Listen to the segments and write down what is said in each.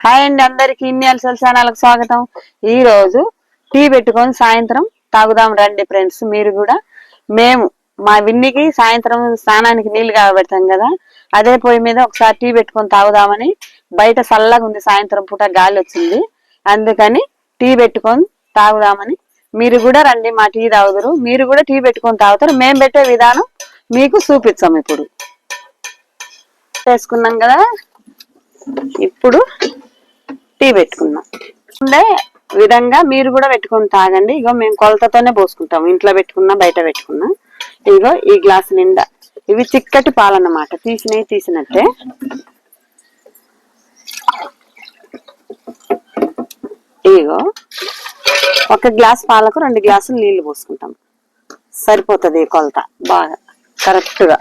Hi అండి అందరికి ఇన్నియల్ ఛానల్కి స్వాగతం. ఈ రోజు టీ పెట్టుకొని సాయంత్రం తాగుదాం రండి ఫ్రెండ్స్ మీరు కూడా. మేము మా విన్నికి సాయంత్రం స్నానానికి నీళ్ళు కాబెడతాం కదా అదే పొయ్యి మీద ఒకసారి టీ పెట్టుకొని తాగుదామని బయట చల్లగా ఉంది సాయంత్రం పూట గాలి వచ్చింది. అందుకని టీ పెట్టుకొని తాగుదామని. మీరు కూడా రండి మా టీ తాగుతారు మీరు కూడా టీ పెట్టుకొని తాగుతారు. మేము పెట్టే విధానం మీకు చూపిస్తాం ఇప్పుడు. చేసుకున్నాం కదా. ఇప్పుడు టీ పెట్టుకున్నాం. ఉండే విధంగా మీరు కూడా పెట్టుకొని తాగండి. ఇగో మేము కొలతతోనే పోసుకుంటాం. ఇంట్లో పెట్టుకున్నా బయట పెట్టుకున్నా. ఇగో ఈ గ్లాస్ నిండా. ఇవి చిక్కటి పాలన్నమాట. తీసినవి తీసినట్టే. ఇగో ఒక గ్లాస్ పాలకు రెండు గ్లాసులు నీళ్ళు పోసుకుంటాం. సరిపోతుంది ఈ కొలత. బాగా కరెక్ట్గా.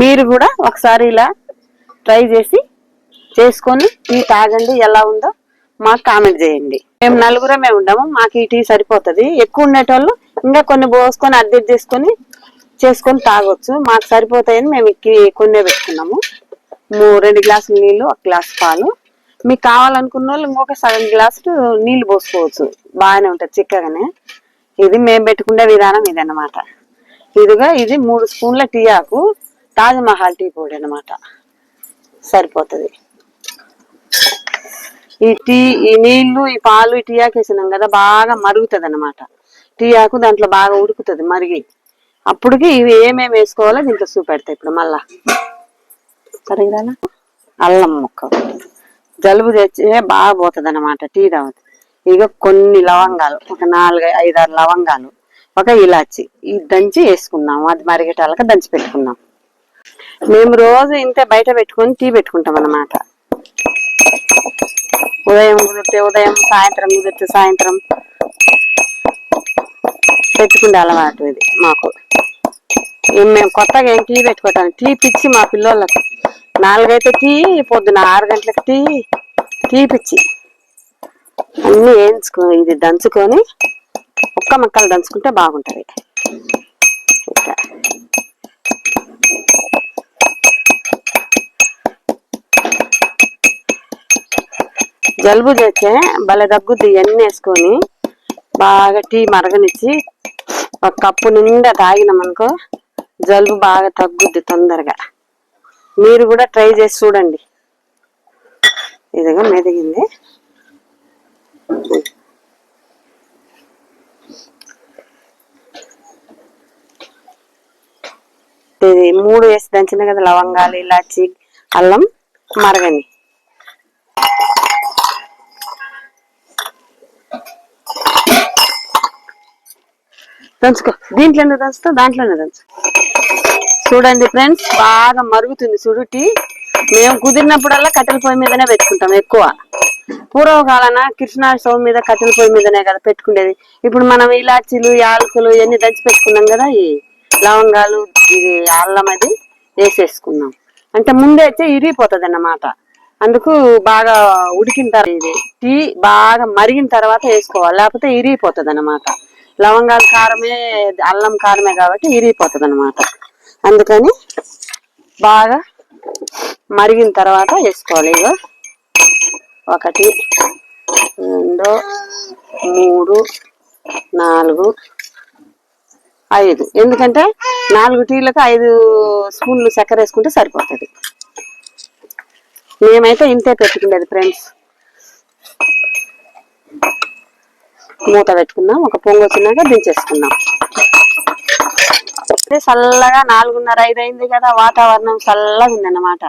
మీరు కూడా ఒకసారి ఇలా ట్రై చేసి చేసుకొని టీ తాగండి ఎలా ఉందో మాకు కామెంట్ చేయండి. మేము నలుగురమే ఉండము మాకు ఈ టీ సరిపోతుంది. ఎక్కువ ఉండేటోళ్ళు ఇంకా కొన్ని పోసుకొని అద్దె చేసుకొని చేసుకొని తాగొచ్చు. మాకు సరిపోతాయని మేము ఇక్కి కొన్నే పెట్టుకున్నాము. మూ- రెండు గ్లాసులు నీళ్ళు ఒక గ్లాస్ పాలు. మీకు కావాలనుకున్న వాళ్ళు ఇంకొక సగం గ్లాసు నీళ్ళు పోసుకోవచ్చు. బాగానే ఉంటుంది చిక్కగానే. ఇది మేము పెట్టుకునే విధానం ఇది అన్నమాట ఇదిగా ఇది మూడు స్పూన్ల టీ ఆకు తాజ్ మహల్ టీ పొడి అన్నమాట. సరిపోతుంది. ఈ టీ ఈ నీళ్ళు ఈ పాలు ఈ టీ ఆకు వేసినాం కదా బాగా మరుగుతుంది అనమాట టీ ఆకు దాంట్లో బాగా ఉడుకుతుంది మరిగి. అప్పటికి ఇవి ఏమేమి వేసుకోవాలో దీంట్లో చూపెడతాయి ఇప్పుడు మళ్ళా. సరిగ్గా అల్లం ముక్క. జలుబు తెచ్చే బాగా పోతుంది అనమాట టీ తాగుతుంది ఇక కొన్ని లవంగాలు ఒక నాలుగు ఐదారు లవంగాలు ఒక ఇలాచి. ఈ దంచి వేసుకుందాం అది మరిగేటాలక దంచి పెట్టుకున్నాం. మేము రోజు ఇంతే బయట పెట్టుకొని టీ పెట్టుకుంటాం అన్నమాట ఉదయం కుదిరితే ఉదయం సాయంత్రం కుదిరితే సాయంత్రం. పెట్టుకునే అలవాటు ఇది మాకు. మేము కొత్తగా ఏం టీ పెట్టుకుంటాను టీ పిచ్చి మా పిల్లోళ్ళకి. నాలుగైతే టీ పొద్దున ఆరు గంటలకు టీ టీ పిచ్చి. అన్నీ వేయించుకో ఇది దంచుకొని ఒక్క మొక్కలు దంచుకుంటే బాగుంటుంది. జలుబు చేస్తే భలే దగ్గుద్ది ఇవన్నీ వేసుకొని బాగా టీ మరగనిచ్చి ఒక కప్పు నిండా తాగినామనుకో జలుబు బాగా తగ్గుద్ది తొందరగా. మీరు కూడా ట్రై చేసి చూడండి. ఇదిగో మెదిగింది. ఇది మూడు వేసి దంచిన కదా లవంగాలు ఇలాచి అల్లం మరగని. దంచుకో. దీంట్లో ఎందుకు దంచుతా దాంట్లోనే దంచు. చూడండి ఫ్రెండ్స్ బాగా మరుగుతుంది సుడుటి టీ. మేము కుదిరినప్పుడల్లా కట్టెల పొయ్యి మీదనే పెట్టుకుంటాం ఎక్కువ. పూర్వకాలన కృష్ణా స్టవ్ మీద కట్టెల పొయ్యి మీదనే కదా పెట్టుకునేది ఇప్పుడు మనం ఇలాచీలు యాలకులు ఇవన్నీ దంచి పెట్టుకున్నాం కదా ఈ లవంగాలు ఇది అల్లం అది వేసేసుకున్నాం. అంటే ముందే అయితే ఇరిగిపోతుంది అన్నమాట అందుకు బాగా ఉడికిన తర్వాత ఇది టీ బాగా మరిగిన తర్వాత వేసుకోవాలి. లేకపోతే ఇరిగిపోతుంది అన్నమాట లవంగాల కారమే అల్లం కారమే కాబట్టి ఇరిగిపోతుంది అనమాట అందుకని బాగా మరిగిన తర్వాత వేసుకోవాలి. ఇగో ఒకటి రెండు మూడు నాలుగు ఐదు. ఎందుకంటే నాలుగు టీలకు ఐదు స్పూన్లు చక్కెర వేసుకుంటే సరిపోతుంది. మేమైతే ఇంతే పెట్టుకునేది ఫ్రెండ్స్. మూత పెట్టుకుందాం. ఒక పొంగు వచ్చినాక దించేసుకుందాం. చల్లగా నాలుగున్నర ఐదు అయింది కదా వాతావరణం చల్లగా ఉందన్నమాట.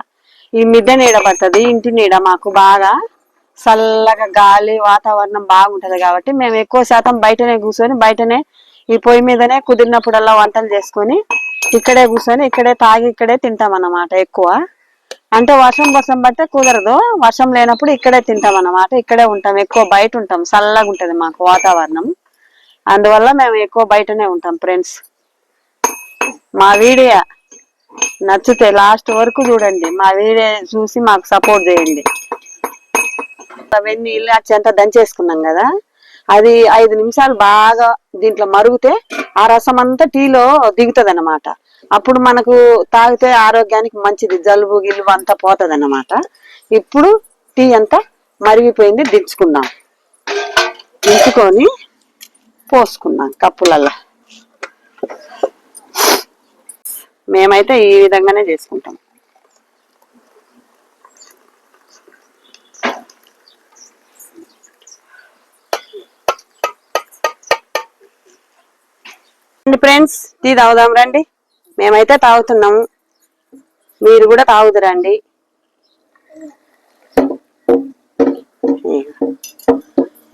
ఈ మిద్దె నీడ పడుతుంది ఇంటి నీడ మాకు బాగా చల్లగా గాలి వాతావరణం బాగుంటది కాబట్టి మేము ఎక్కువ శాతం బయటనే కూర్చొని బయటనే ఈ పొయ్యి మీదనే కుదిరినప్పుడల్లా వంటలు చేసుకొని ఇక్కడే కూర్చొని ఇక్కడే తాగి ఇక్కడే తింటాం అన్నమాట ఎక్కువ. అంటే వర్షం వర్షం పడితే కుదరదు. వర్షం లేనప్పుడు ఇక్కడే తింటాం అన్నమాట. ఇక్కడే ఉంటాం. ఎక్కువ బయట ఉంటాం. చల్లగా ఉంటుంది మాకు వాతావరణం. అందువల్ల మేము ఎక్కువ బయటనే ఉంటాం ఫ్రెండ్స్. మా వీడియో నచ్చితే లాస్ట్ వరకు చూడండి. మా వీడియో చూసి మాకు సపోర్ట్ చేయండి. అవన్నీ ఇల్లు అచ్చంతా దంచేసుకున్నాం కదా. అది ఐదు నిమిషాలు బాగా దీంట్లో మరుగుతే ఆ రసం అంతా టీలో దిగుతుంది అనమాట అప్పుడు మనకు తాగితే ఆరోగ్యానికి మంచిది. జలుబు గిలుబు అంతా పోతుంది అనమాట ఇప్పుడు టీ అంతా మరిగిపోయింది దించుకుందాం. దించుకొని పోసుకుందాం కప్పులల్లో. మేమైతే ఈ విధంగానే చేసుకుంటాం. ఫ్రెండ్స్ టీ తాగుదాం రండి. మేమైతే తాగుతున్నాము. మీరు కూడా తాగుదురండి.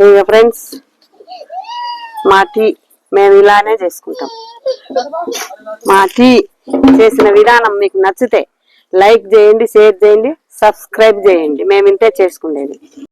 ఇక ఫ్రెండ్స్ మా టీ మేము ఇలానే చేసుకుంటాం. మా టీ చేసిన విధానం మీకు నచ్చితే లైక్ చేయండి షేర్ చేయండి సబ్స్క్రైబ్ చేయండి. మేము ఇంతే చేసుకునేది